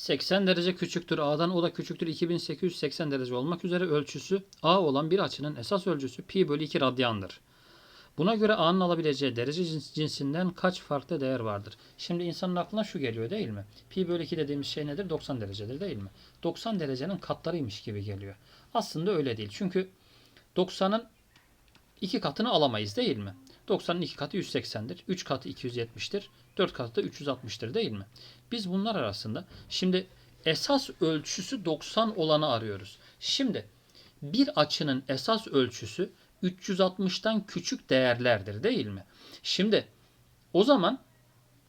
80 derece küçüktür A'dan o da küçüktür 2880 derece olmak üzere ölçüsü A olan bir açının esas ölçüsü pi bölü 2 radyandır. Buna göre A'nın alabileceği derece cins- cinsinden kaç farklı değer vardır? Şimdi insanın aklına şu geliyor değil mi? Pi bölü 2 dediğimiz şey nedir? 90 derecedir değil mi? 90 derecenin katlarıymış gibi geliyor. Aslında öyle değil. Çünkü 90'ın iki katını alamayız değil mi? 90'ın iki katı 180'dir. 3 katı 270'tir. 4 katı da 360'tır değil mi? Biz bunlar arasında şimdi esas ölçüsü 90 olanı arıyoruz. Şimdi bir açının esas ölçüsü 360'tan küçük değerlerdir değil mi? Şimdi o zaman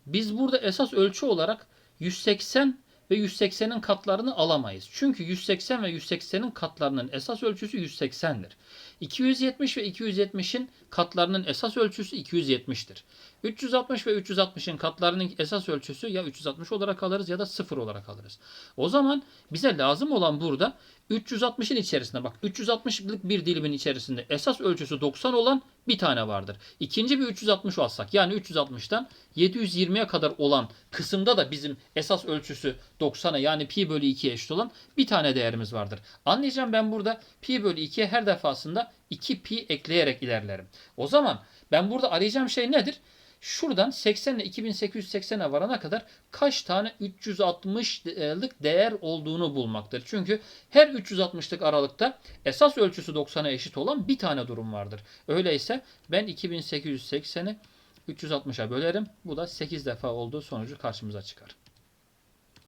biz burada esas ölçü olarak 180 ve 180'in katlarını alamayız. Çünkü 180 ve 180'in katlarının esas ölçüsü 180'dir. 270 ve 270'in katlarının esas ölçüsü 270'tir. 360 ve 360'ın katlarının esas ölçüsü ya 360 olarak alırız ya da 0 olarak alırız. O zaman bize lazım olan burada 360'ın içerisinde bak 360'lık bir dilimin içerisinde esas ölçüsü 90 olan bir tane vardır. İkinci bir 360 alsak yani 360'tan 720'ye kadar olan kısımda da bizim esas ölçüsü 90'a yani pi bölü 2'ye eşit olan bir tane değerimiz vardır. Anlayacağım ben burada pi bölü 2'ye her defasında 2 pi ekleyerek ilerlerim. O zaman ben burada arayacağım şey nedir? Şuradan 80 ile 2880'e varana kadar kaç tane 360'lık değer olduğunu bulmaktır. Çünkü her 360'lık aralıkta esas ölçüsü 90'a eşit olan bir tane durum vardır. Öyleyse ben 2880'i 360'a bölerim. Bu da 8 defa olduğu sonucu karşımıza çıkar.